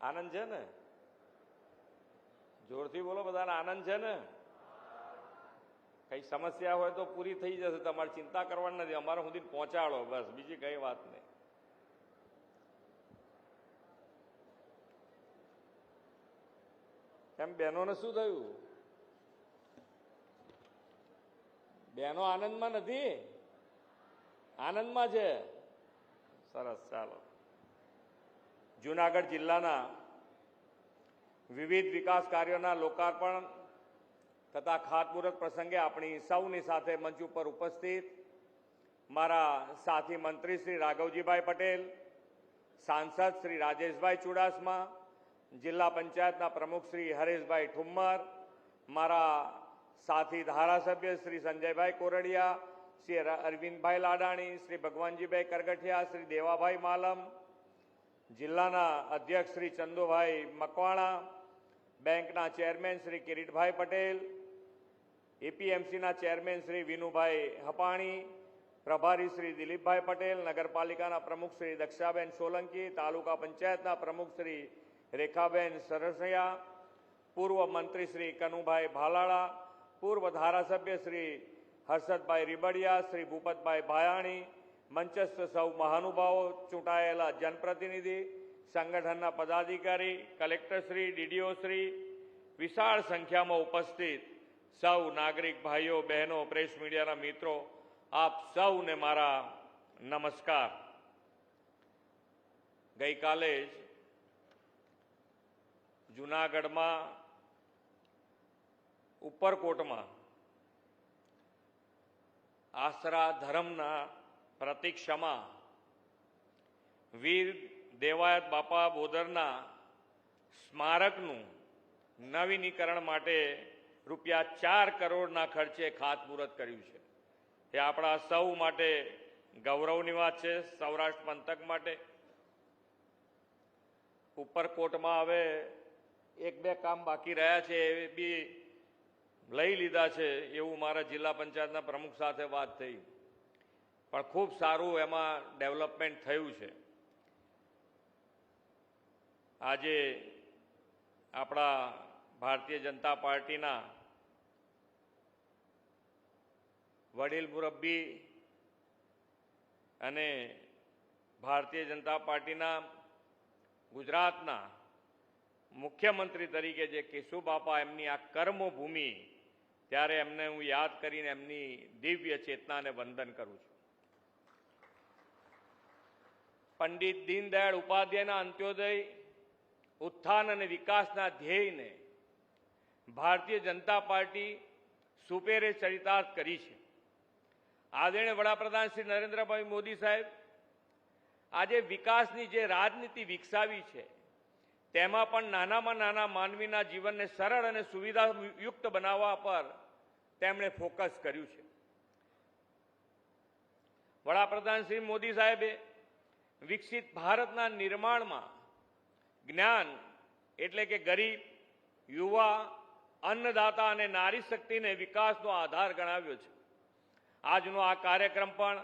આનંદ છે ને? જોરથી બોલો બધાને, આનંદ છે ને? કઈ સમસ્યા હોય તો પૂરી થઈ જશે, તમારે ચિંતા કરવાની નથી, અમારે સુધી પહોંચાડો, બસ, બીજી કઈ વાત નહીં. કેમ, બહેનોને શું થયું? બહેનો આનંદમાં નથી? આનંદમાં છે. સરસ, ચાલો. જુનાગઢ જિલ્લાના વિવિધ વિકાસ કાર્યોના લોકાર્પણ તથા ખાતમુહૂર્ત પ્રસંગે આપણી સૌની સાથે મંચ ઉપર ઉપસ્થિત મારા સાથી મંત્રી શ્રી રાઘવજીભાઈ પટેલ, સાંસદ શ્રી રાજેશભાઈ ચુડાસમા, જિલ્લા પંચાયતના પ્રમુખ શ્રી હરેશભાઈ ઠુમ્મર, મારા સાથી ધારાસભ્ય શ્રી સંજયભાઈ કોરડિયા શ્રી અરવિંદભાઈ લાડાણી શ્રી ભગવાનજીભાઈ કરગઠિયા શ્રી દેવાભાઈ માલમ જિલ્લાના અધ્યક્ષ શ્રી ચંદુભાઈ મકવાણા બેંકના ચેરમેન શ્રી કિરીટભાઈ પટેલ એપીએમસીના ચેરમેન શ્રી વિનુભાઈ હપાણી પ્રભારી શ્રી દિલીપભાઈ પટેલ નગરપાલિકાના પ્રમુખ શ્રી દક્ષાબેન સોલંકી તાલુકા પંચાયતના પ્રમુખ શ્રી રેખાબેન સરસૈયા પૂર્વ મંત્રી શ્રી કનુભાઈ ભાલાળા પૂર્વ ધારાસભ્ય શ્રી હર્ષદભાઈ રીબડિયા, શ્રી ભૂપતભાઈ ભાયાણી, મંચસ્થ સૌ મહાનુભાવો, ચૂંટાયેલા જનપ્રતિનિધિ, સંગઠનના પદાધિકારી, કલેક્ટરશ્રી, ડીડીઓશ્રી, વિશાળ સંખ્યામાં ઉપસ્થિત સૌ નાગરિક ભાઈઓ, બહેનો, પ્રેસ મીડિયાના મિત્રો, આપ સૌને મારા નમસ્કાર. ગઈકાલે જ જુનાગઢમાં ઉપરકોટમાં આશરા ધર્મના પ્રતિક્ષમા વીર દેવાયત બાપા બોદરના સ્મારકનું નવીનીકરણ માટે રૂપિયા ચાર કરોડના ખર્ચે ખાતમુહૂર્ત કર્યું છે. એ આપણા સૌ માટે ગૌરવની વાત છે, સૌરાષ્ટ્ર પંથક માટે. ઉપરકોટમાં હવે એક બે કામ બાકી રહ્યા છે એ બી લઈ લીધા છે એવું મારા જિલ્લા પંચાયતના પ્રમુખ સાથે વાત થઈ. પણ ખૂબ સારું એમાં ડેવલપમેન્ટ થયું છે. આજે આપણા ભારતીય જનતા પાર્ટીના વડીલ મુરબ્બી અને ભારતીય જનતા પાર્ટીના ગુજરાતના મુખ્યમંત્રી તરીકે જે કેશુબાપા એમની આ કર્મભૂમિ ત્યારે એમને હું યાદ કરીને એમની દિવ્ય ચેતનાને વંદન કરું છું. પંડિત દીનદયાળ ઉપાધ્યાયના અંત્યોદય, ઉત્થાન અને વિકાસના ધ્યેયને ભારતીય જનતા પાર્ટી સુપેરે ચરિતાર્થ કરી છે. આદરણીય વડાપ્રધાન શ્રી નરેન્દ્રભાઈ મોદી સાહેબ, આજે વિકાસની જે રાજનીતિ વિકસાવી છે તેમાં પણ નાનામાં નાના માનવીના જીવનને સરળ અને સુવિધાયુક્ત બનાવવા પર તેમણે ફોકસ કર્યું છે. વડાપ્રધાન શ્રી મોદી સાહેબે વિકસિત ભારતના નિર્માણમાં જ્ઞાન એટલે કે ગરીબ, યુવા, અન્નદાતા અને નારી શક્તિને વિકાસનો આધાર ગણાવ્યો છે. આજનો આ કાર્યક્રમ પણ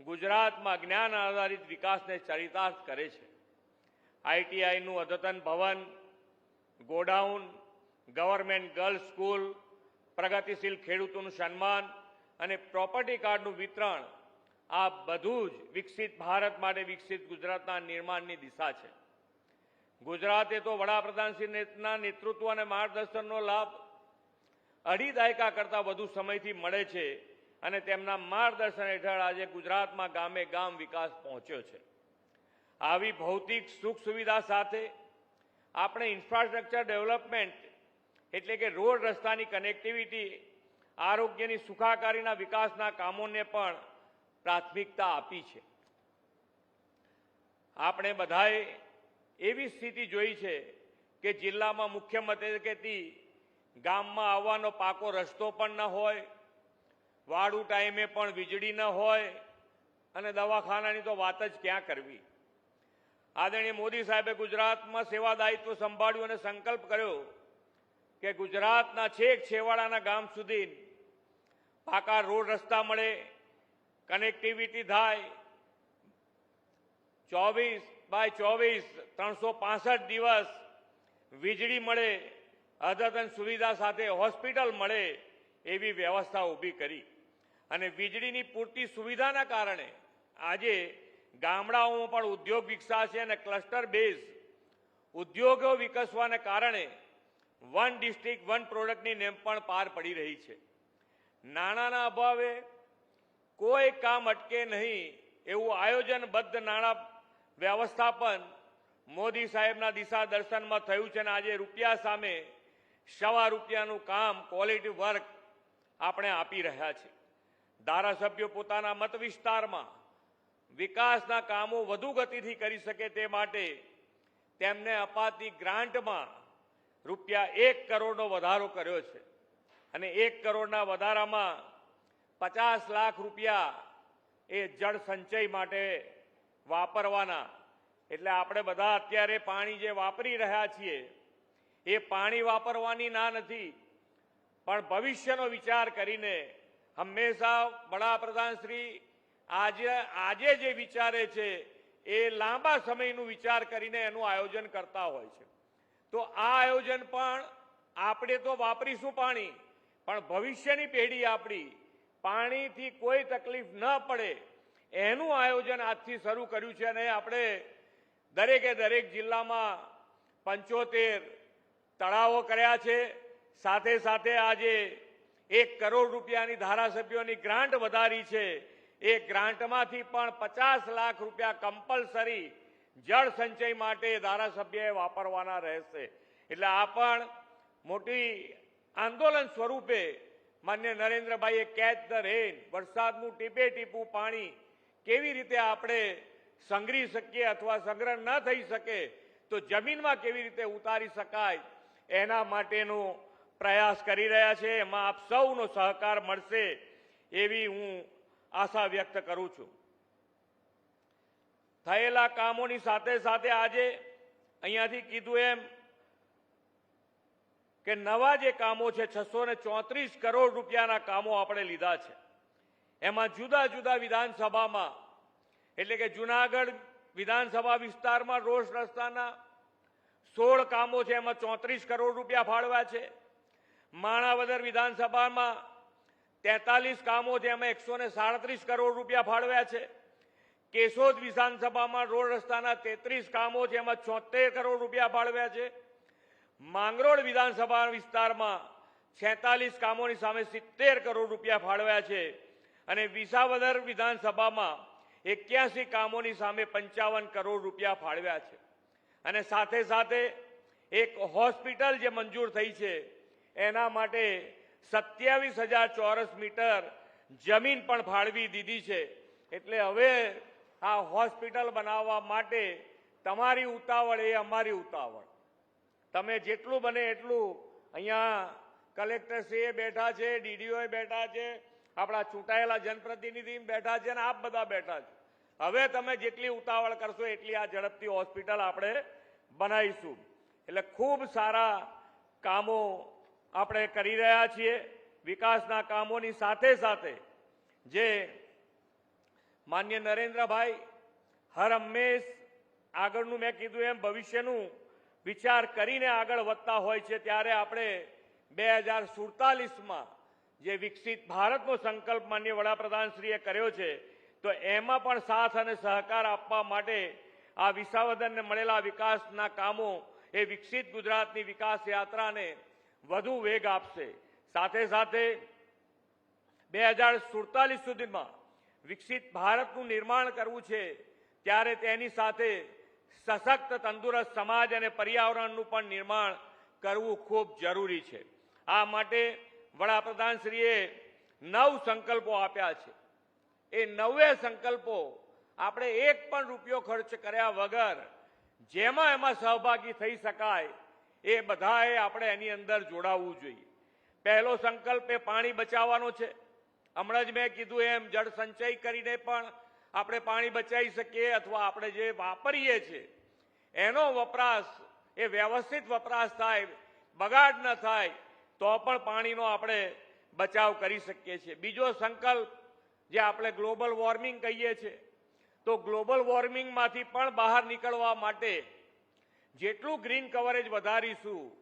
ગુજરાતમાં જ્ઞાન આધારિત વિકાસને ચરિતાર્થ કરે છે. આઈટીઆઈનું અદ્યતન ભવન, ગોડાઉન, ગવર્મેન્ટ ગર્લ્સ સ્કૂલ, પ્રગતિશીલ ખેડૂતોનું સન્માન અને પ્રોપર્ટી કાર્ડનું વિતરણ આ બધું જ વિકસિત ભારત માટે વિકસિત ગુજરાતના નિર્માણની દિશા છે. ગુજરાતે તો વડાપ્રધાનશ્રીના નેતૃત્વ અને માર્ગદર્શનનો લાભ અઢી દાયકા કરતાં વધુ સમયથી મળે છે અને તેમના માર્ગદર્શન હેઠળ આજે ગુજરાતમાં ગામે ગામ વિકાસ પહોંચ્યો છે. આવી ભૌતિક સુખ સુવિધા સાથે આપણે ઇન્ફ્રાસ્ટ્રક્ચર ડેવલપમેન્ટ એટલે કે રોડ રસ્તાની કનેક્ટિવિટી આરોગ્યની સુખાકારીના વિકાસના કામોને પણ પ્રાથમિકતા આપી છે. આપણે બધાએ એવી સ્થિતિ જોઈ છે કે જિલ્લામાં મુખ્ય મથકેથી ગામમાં આવવાનો પાકો રસ્તો પણ ન હોય વાડું ટાઈમે પણ વીજળી ન હોય, અને દવાખાનાની તો વાત જ ક્યાં કરવી? આદરણીય મોદી સાહેબે ગુજરાતમાં સેવા દાયિત્વ સંભાળ્યું અને સંકલ્પ કર્યો કે ગુજરાતના છેક છેવાડાના ગામ સુધી પાકા રોડ રસ્તા મળે કનેક્ટિવિટી થાય. ચોવીસ બાય ચોવીસ, ત્રણસો પાસઠ દિવસ વીજળી મળે, અદ્યતન સુવિધા સાથે હોસ્પિટલ મળે એવી વ્યવસ્થા ઊભી કરી. અને વીજળીની પૂરતી સુવિધાના કારણે આજે ગામડાઓમાં પણ ઉદ્યોગ વિકસાશે અને ક્લસ્ટર બેઝ ઉદ્યોગો વિકસવાને કારણે વન ડિસ્ટ્રિક્ટ વન પ્રોડક્ટની નેમ પણ પાર પડી રહી છે. નાણાંના અભાવે કોઈ કામ અટકે નહીં એવું આયોજનબદ્ધ નાણાં વ્યવસ્થાપન મોદી સાહેબના દિશા દર્શનમાં થયું છે અને આજે રૂપિયા સામે સવા રૂપિયાનું કામ ક્વોલિટી વર્ક આપણે આપી રહ્યા છીએ ધારાસભ્યો પોતાના મત વિસ્તારમાં વિકાસના કામો વધુ ગતિથી કરી શકે તે માટે તેમને અપાતી ગ્રાન્ટમાં રૂપિયા એક કરોડનો વધારો કર્યો છે. અને એક કરોડના વધારામાં પચાસ લાખ રૂપિયા એ જળ સંચય માટે વાપરવાના. એટલે આપણે બધા અત્યારે પાણી જે વાપરી રહ્યા છીએ, એ પાણી વાપરવાની ના નથી, પણ ભવિષ્યનો વિચાર કરીને હંમેશા વડાપ્રધાન શ્રી આજે આજે જે વિચારે છે, એ લાંબા સમયનું વિચાર કરીને એનું આયોજન કરતા હોય છે. તો આ આયોજન પણ આપણે તો વાપરીશું પાણી, પણ ભવિષ્યની પેઢી આપણી પાણીથી કોઈ તકલીફ ન પડે એનું આયોજન આજથી શરૂ કર્યું છે અને આપણે દરેકે દરેક જિલ્લામાં પંચોતેર તળાવો કર્યા છે. સાથે સાથે આજે એક કરોડ રૂપિયાની ધારાસભ્યોની ગ્રાન્ટ વધારી છે. એ ગ્રાન્ટમાંથી પણ પચાસ લાખ રૂપિયા કમ્પલસરી જળ સંચય માટે ધારાસભ્યએ વાપરવાના રહેશે. એટલે આ પણ મોટી આંદોલન સ્વરૂપે માન્ય નરેન્દ્રભાઈએ કેચ ધ રેન, વરસાદનું ટીપે ટીપું પાણી કેવી રીતે આપણે સંગ્રહી શકીએ અથવા સંગ્રહ ન થઈ શકે, તો જમીનમાં કેવી રીતે ઉતારી શકાય, એના માટેનો પ્રયાસ કરી રહ્યા છે. એમાં આપ સૌનો સહકાર મળશે એવી હું આશા વ્યક્ત કરું છું. થયેલા કામોની સાથે સાથે આજે અહીંયાથી કીધું એમ કે નવા જે કામો છે, છસો ચોત્રીસ કરોડ રૂપિયાના કામો આપણે લીધા છે. એમાં જુદા જુદા વિધાનસભામાં, એટલે કે જુનાગઢ વિધાનસભા વિસ્તારમાં રોડ રસ્તાના સોળ કામો છે, એમાં ચોત્રીસ કરોડ રૂપિયા ફાળવા છે. માણાવદર વિધાનસભામાં તેતાલીસ કામો છે એમાં એકસો ને સાડત્રીસ કરોડ રૂપિયા ફાળવ્યા છે. કેશોદ વિધાનસભામાં રોડ રસ્તાના તેત્રીસ કામો છે એમાં છોતેર કરોડ રૂપિયા ફાળવ્યા છે. માંગરોળ વિધાનસભા વિસ્તારમાં છેતાલીસ કામોની સામે સિત્તેર કરોડ રૂપિયા ફાળવ્યા છે અને વિસાવદર વિધાનસભામાં એક્યાસી કામોની સામે પંચાવન કરોડ રૂપિયા ફાળવ્યા છે. અને સાથે સાથે એક હોસ્પિટલ જે મંજૂર થઈ છે, એના માટે સત્યાવીસ હજાર ચોરસ મીટર જમીન પણ ફાળવી દીધી છે. એટલે હવે આ હોસ્પિટલ બનાવવા માટે તમારી ઉતાવળ એ અમારી ઉતાવળ. તમે જેટલું બને એટલું અહીંયા કલેક્ટરશ્રીએ બેઠા છે ડીડીઓએ બેઠા છે, આપણા ચૂંટાયેલા જનપ્રતિનિધિ બેઠા છે અને આપ બધા બેઠા છે. હવે તમે જેટલી ઉતાવળ કરશો એટલી આ ઝડપથી હોસ્પિટલ આપણે બનાવીશું. એટલે ખૂબ સારા કામો આપણે કરી રહ્યા છીએ વિકાસના કામોની સાથે સાથે જે માન્ય નરેન્દ્રભાઈ હર હંમેશ આગળનું મેં કીધું એમ ભવિષ્યનું વિચાર કરીને આગળ વધતા હોય છે, ત્યારે આપણે બે હજાર સુડતાલીસમાં જે વિકસિત ભારતનો સંકલ્પ માન્ય વડાપ્રધાનશ્રીએ કર્યો છે, તો એમાં પણ સાથ અને સહકાર આપવા માટે આ વિસાવદનને મળેલા વિકાસના કામો એ વિકસિત ગુજરાતની વિકાસ યાત્રાને વધુ વેગ આપશે. સાથે સાથે બે હજાર સુડતાલીસ સુધીમાં વિકસિત ભારતનું નિર્માણ કરવું છે, ત્યારે તેની સાથે સશક્ત, તંદુરસ્ત સમાજ અને પર્યાવરણનું પણ નિર્માણ કરવું ખૂબ જરૂરી છે. આ માટે વડાપ્રધાનશ્રીએ નવ સંકલ્પો આપ્યા છે. એ નવે સંકલ્પો આપણે એક પણ રૂપિયો ખર્ચ કર્યા વગર જેમાં એમાં સહભાગી થઈ શકાય એ બધાએ આપણે એની અંદર જોડાવવું જોઈએ. પહેલો સંકલ્પ એ પાણી બચાવવાનો છે. હમણાં જ મેં કીધું એમ, જળ સંચય કરીને પણ આપણે પાણી બચાવી શકીએ અથવા આપણે જે વાપરીએ છીએ એનો વપરાશ, એ વ્યવસ્થિત વપરાશ થાય, બગાડ ન થાય, તો પણ પાણીનો આપણે બચાવ કરી શકીએ છીએ. બીજો સંકલ્પ, જે આપણે ગ્લોબલ વોર્મિંગ કહીએ છીએ તો ગ્લોબલ વોર્મિંગમાંથી પણ બહાર નીકળવા માટે જેટલું ગ્રીન કવરેજ વધારીશું,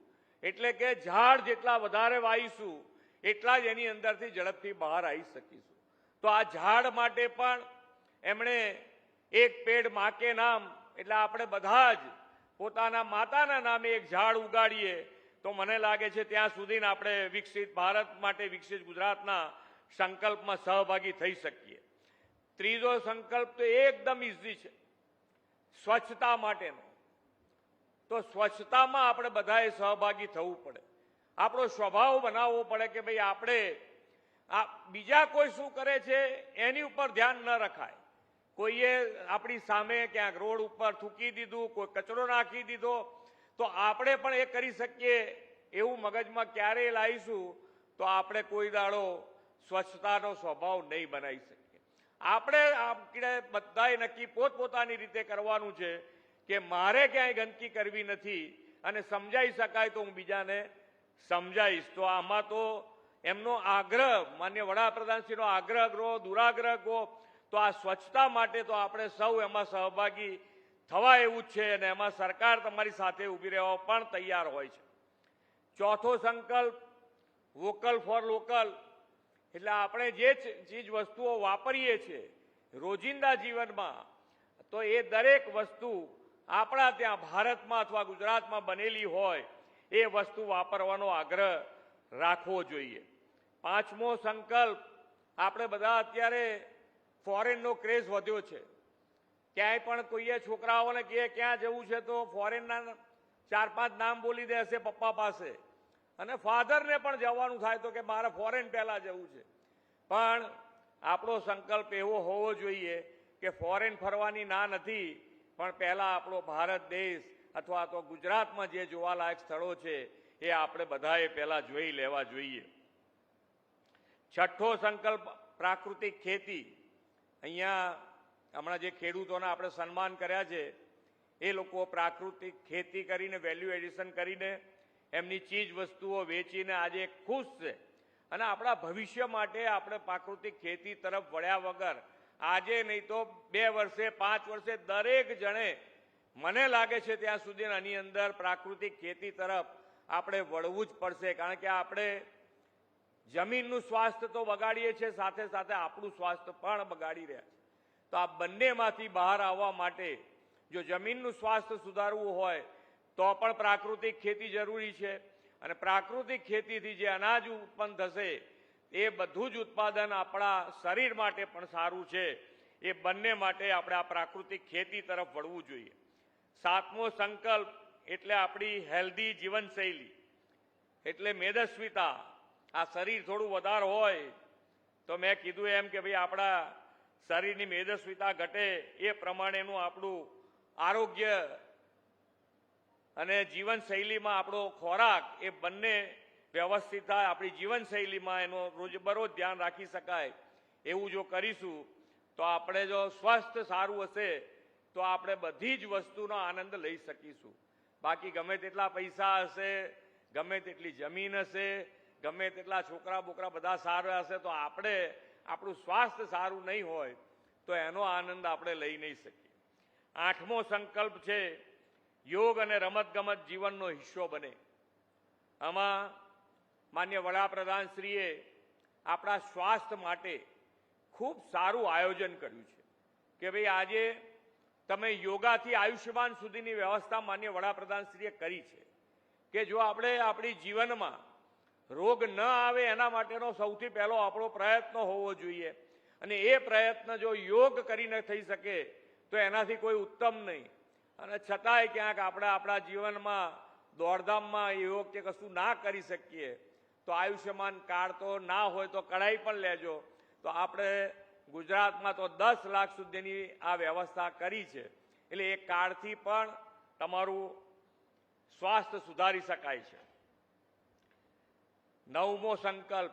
એટલે કે ઝાડ જેટલા વધારે વાવીશું, એટલા જ એની અંદરથી ઝડપથી બહાર આવી શકીશું. તો આ ઝાડ માટે પણ એમણે એક પેડ માકે નામ, એટલે આપણે બધા જ પોતાના માતાના નામે એક ઝાડ ઉગાડીએ, તો મને લાગે છે ત્યાં સુધી આપણે વિકસિત ભારત માટે વિકસિત ગુજરાતના સંકલ્પમાં સહભાગી થઈ શકીએ. ત્રીજો સંકલ્પ તો એકદમ ઇઝી છે. સ્વચ્છતા માટેનો. તો સ્વચ્છતામાં આપણે બધાએ સહભાગી થવું પડે. આપણો સ્વભાવ બનાવવો પડે કે ભાઈ આપણે આ બીજા કોઈ શું કરે છે એની ઉપર ધ્યાન ન રખાય. કોઈએ આપણી સામે ક્યાંક રોડ ઉપર થૂકી દીધું, કોઈ કચરો નાખી દીધો, તો આપણે પણ એ કરી શકીએ એવું મગજમાં ક્યારેય લાવીશું તો આપણે કોઈ દાડો સ્વચ્છતાનો સ્વભાવ નહીં બનાવી શકીએ. આપણે આપણે બધાએ નક્કી પોતપોતાની રીતે કરવાનું છે કે મારે ક્યાંય ગંદકી કરવી નથી અને સમજાઈ શકાય તો હું બીજાને સમજાવીશ તો આમાં તો એમનો આગ્રહ, માન્ય વડાપ્રધાનશ્રીનો આગ્રહ કહો દુરાગ્રહ કહો તો આ સ્વચ્છતા માટે તો આપણે સૌ એમાં સહભાગી થવા એવું જ છે અને એમાં સરકાર તમારી સાથે ઊભી રહેવા પણ તૈયાર હોય છે. ચોથો સંકલ્પ, વોકલ ફોર લોકલ. એટલે આપણે જે ચીજ વસ્તુઓ વાપરીએ છીએ રોજિંદા જીવનમાં, તો એ દરેક વસ્તુ આપણા ત્યાં ભારતમાં અથવા ગુજરાતમાં બનેલી હોય એ વસ્તુ વાપરવાનો આગ્રહ રાખવો જોઈએ. પાંચમો સંકલ્પ, આપણે બધા અત્યારે ફોરેનનો ક્રેઝ વધ્યો છે. ક્યાંય પણ કોઈએ છોકરાઓને કહે ક્યાં જવું છે તો ફોરેનના ચાર પાંચ નામ બોલી દેશે પપ્પા પાસે. અને ફાધરને પણ જવાનું થાય તો કે મારે ફોરેન પહેલાં જવું છે. પણ આપણો સંકલ્પ એવો હોવો જોઈએ કે ફોરેન ફરવાની ના નથી પણ પહેલાં આપણો ભારત દેશ અથવા તો ગુજરાતમાં જે જોવાલાયક સ્થળો છે, એ આપણે બધાએ પહેલાં જોઈ લેવા જોઈએ. છઠ્ઠો સંકલ્પ, પ્રાકૃતિક ખેતી. અહીંયા હમણાં જે ખેડૂતોના આપણે સન્માન કર્યા છે, એ લોકો પ્રાકૃતિક ખેતી કરીને વેલ્યુ એડિશન કરીને એમની ચીજ વસ્તુઓ વેચીને આજે ખુશ છે. અને આપણા ભવિષ્ય માટે આપણે પ્રાકૃતિક ખેતી તરફ વળ્યા વગર આજે નહીં તો બે વર્ષે, પાંચ વર્ષે દરેક જણે મને લાગે છે ત્યાં સુધી આની અંદર પ્રાકૃતિક ખેતી તરફ આપણે વળવું જ પડશે. કારણ કે આપણે જમીનનું સ્વાસ્થ્ય તો બગાડીએ છીએ, સાથે સાથે આપણું સ્વાસ્થ્ય પણ બગાડી રહ્યા છે. તો આ બંનેમાંથી બહાર આવવા માટે જો જમીનનું સ્વાસ્થ્ય સુધારવું હોય, તો પણ પ્રાકૃતિક ખેતી જરૂરી છે. અને પ્રાકૃતિક ખેતીથી જે અનાજ ઉત્પન્ન થશે એ બધું જ ઉત્પાદન આપણા શરીર માટે પણ સારું છે. એ બંને માટે આપણે આ પ્રાકૃતિક ખેતી તરફ વળવું જોઈએ. સાતમો સંકલ્પ એટલે આપણી હેલ્ધી જીવનશૈલી. એટલે મેદસ્વીતા. આ શરીર થોડું વધારે હોય, તો મેં કીધું એમ કે ભાઈ આપણા શરીરની મેદસ્વીતા ઘટે એ પ્રમાણેનું આપણું આરોગ્ય અને જીવનશૈલીમાં આપણો ખોરાક એ બંને વ્યવસ્થિત થાય, આપણી જીવનશૈલીમાં એનો રોજબરોજ ધ્યાન રાખી શકાય. એવું જો કરીશું, તો આપણે જો સ્વસ્થ સારું હશે, તો આપણે બધી જ વસ્તુનો આનંદ લઈ શકીશું. બાકી ગમે તેટલા પૈસા હશે, ગમે તેટલી જમીન હશે, ગમે તેટલા છોકરા બોકરા બધા સારા હશે, તો આપણે આપણું સ્વાસ્થ્ય સારું નહીં હોય, તો એનો આનંદ આપણે લઈ નહીં શકીએ. આઠમો સંકલ્પ છે, યોગ અને રમતગમત જીવનનો હિસ્સો બને. આમાં માન્ય વડાપ્રધાનશ્રીએ આપણા સ્વાસ્થ્ય માટે ખૂબ સારું આયોજન કર્યું છે કે ભાઈ આજે તમે યોગાથી આયુષ્યમાન સુધીની વ્યવસ્થા માન્ય વડાપ્રધાનશ્રીએ કરી છે કે જો આપણે આપણી જીવનમાં રોગ ન આવે એના માટેનો સૌથી પહેલો આપણો પ્રયત્ન હોવો જોઈએ અને એ પ્રયત્ન જો યોગ કરીને થઈ શકે તો એનાથી કોઈ ઉત્તમ નહીં. અને છતાંય ક્યાંક આપણે આપણા જીવનમાં દોડધામમાં યોગ કે કશું ના કરી શકીએ તો આયુષ્યમાન કાર્ડ તો ના હોય તો કઢાઈ પણ લેજો. તો આપણે ગુજરાતમાં તો દસ લાખ સુધીની આ વ્યવસ્થા કરી છે. એટલે એ કાર્ડથી પણ તમારું સ્વાસ્થ્ય સુધારી શકાય છે. નવમો સંકલ્પ,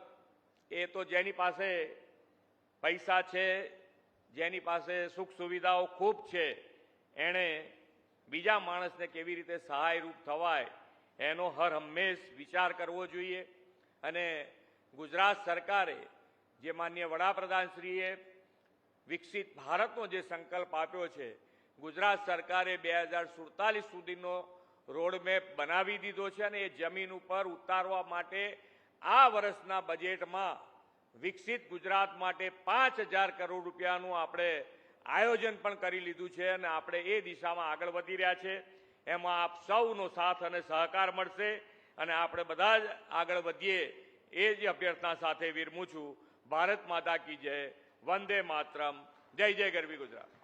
એ તો જેની પાસે પૈસા છે, જેની પાસે સુખ સુવિધાઓ ખૂબ છે, એણે બીજા માણસને કેવી રીતે સહાયરૂપ થવાય, એનો હર હંમેશ વિચાર કરવો જોઈએ. અને ગુજરાત સરકારે જે માન્ય વડાપ્રધાનશ્રીએ વિકસિત ભારતનો જે સંકલ્પ આપ્યો છે, ગુજરાત સરકારે બે હજાર સુડતાલીસ સુધીનો રોડમેપ બનાવી દીધો છે અને એ જમીન ઉપર ઉતારવા માટે આ વર્ષના બજેટમાં વિકસિત ગુજરાત માટે પાંચ હજાર કરોડ રૂપિયાનું આપણે આયોજન પણ કરી લીધું છે અને આપણે એ દિશામાં આગળ વધી રહ્યા છે. એમાં આપ સૌનો સાથ અને સહકાર મળશે. અને આપણે બધા જ આગળ વધીએ એ જ અભ્યર્થના સાથે વિરમું છું. ભારત માતા કી જય. વંદે માતરમ. જય જય ગરવી ગુજરાત.